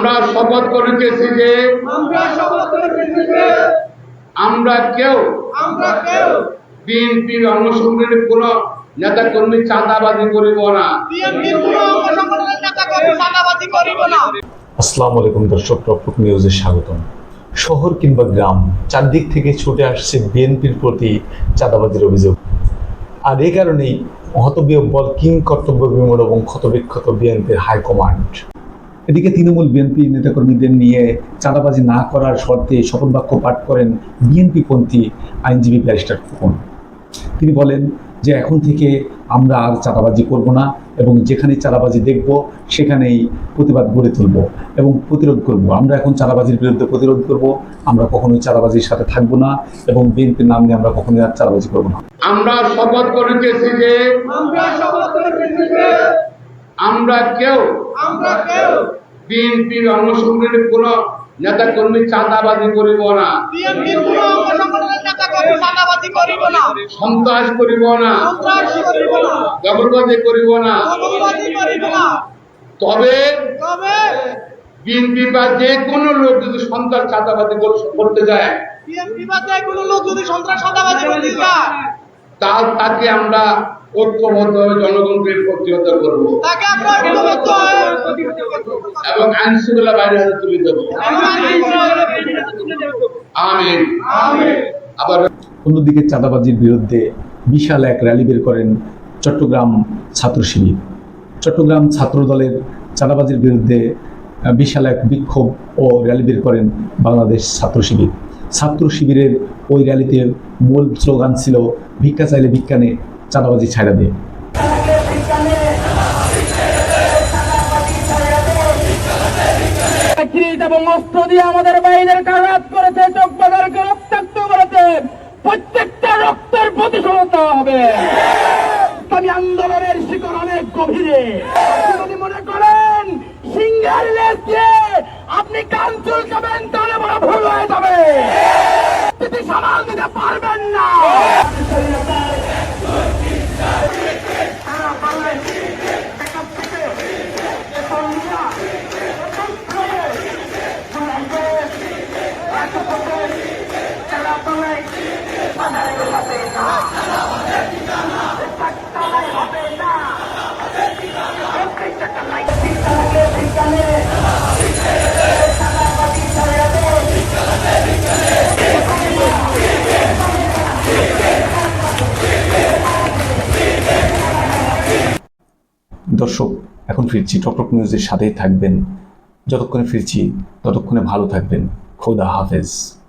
আমরা শপথ করিতেছি যে আমরা শপথ করিতেছি যে আমরা কেউ আমরা কেউ বিএনপির অঙ্গসংগঠনের কোন নেতা কর্মী চাঁদাবাজি করিব না। বিএনপির কোন অঙ্গ নেতা কর্মী চাঁদাবাজি করিব না। আসসালামু আলাইকুম দর্শক টপটপ নিউজে স্বাগতম। শহর কিংবা গ্রাম চারদিক থেকে ছুটে আসছে বিএনপির প্রতি চাঁদাবাজির অভিযোগ। আর এই কারণেই হতবিহ্বল কিং কর্তব্য বিমূঢ় এবং ক্ষতবিক্ষত বিএনপির হাইকমান্ড। এদিকে তৃণমূল বিএনপি নেতাকর্মীদের নিয়ে চাঁদাবাজি না করার শর্তে শপথ বাক্য পাঠ করেন বিএনপি পন্থী আইনজীবী ব্যারিস্টার খোকন তিনি বলেন যে এখন থেকে আমরা আর চাঁদাবাজি করব না এবং যেখানে চাঁদাবাজি দেখব সেখানেই প্রতিবাদ গড়ে তুলব এবং প্রতিরোধ করব। আমরা এখন চাঁদাবাজির বিরুদ্ধে প্রতিরোধ করব আমরা কখনোই চাঁদাবাজির সাথে থাকব না এবং বিএনপির নাম নিয়ে আমরা কখনোই আর চাঁদাবাজি করব না। আমরা শপথ করিতেছি যে আমরা শপথ করিতেছি যে আমরা কেউ আমরা কেউ বিএনপির অঙ্গসংগঠনের কোন নেতা কর্মী চাঁদাবাজি করিব না। কোন নেতা কর্মী চাঁদাবাজি করিব না। সন্ত্রাস করিব না। সন্ত্রাস করিব না। তবে বিএনপি বা যে কোনো লোক যদি সন্ত্রাস চাঁদাবাজি করতে যায় বিএনপি বা যে কোনো লোক যদি সন্ত্রাস চাঁদাবাজি করতে যায় তা তাকে আমরা ঐক্যবদ্ধভাবে জনগণকে প্রতিহত করব। এবং আইন শৃঙ্খলা বাইরে হাতে তুলে দেব। আমিন। আবার অন্যদিকে চাঁদাবাজির বিরুদ্ধে বিশাল এক র্যালি বের করেন চট্টগ্রাম ছাত্র শিবির। চট্টগ্রাম ছাত্র দলের চাঁদাবাজির বিরুদ্ধে বিশাল এক বিক্ষোভ ও র্যালি বের করেন বাংলাদেশ ছাত্র শিবির। ছাত্র শিবিরের ওই র্যালিতে মূল স্লোগান ছিল, ভিক্ষা চাইলে ভিক্ষানে চাঁদাবাজি ছাড়া দিয়ে এবং অস্ত্র দিয়ে আমাদের বাইরের করেছে, চোখ বাজারকে রক্তাক্ত করেছে। প্রত্যেকটা রক্তের প্রতিশোধ হবে। আমি আন্দোলনের অনেক গভীরে। মনে করেন সিংহের লেজ দিয়ে আপনি কান চুলকাবেন দিতে পারবেন না। দর্শক এখন ফিরছি টকটক নিউজের সাথেই থাকবেন। যতক্ষণে ফিরছি ততক্ষণে ভালো থাকবেন। খোদা হাফেজ।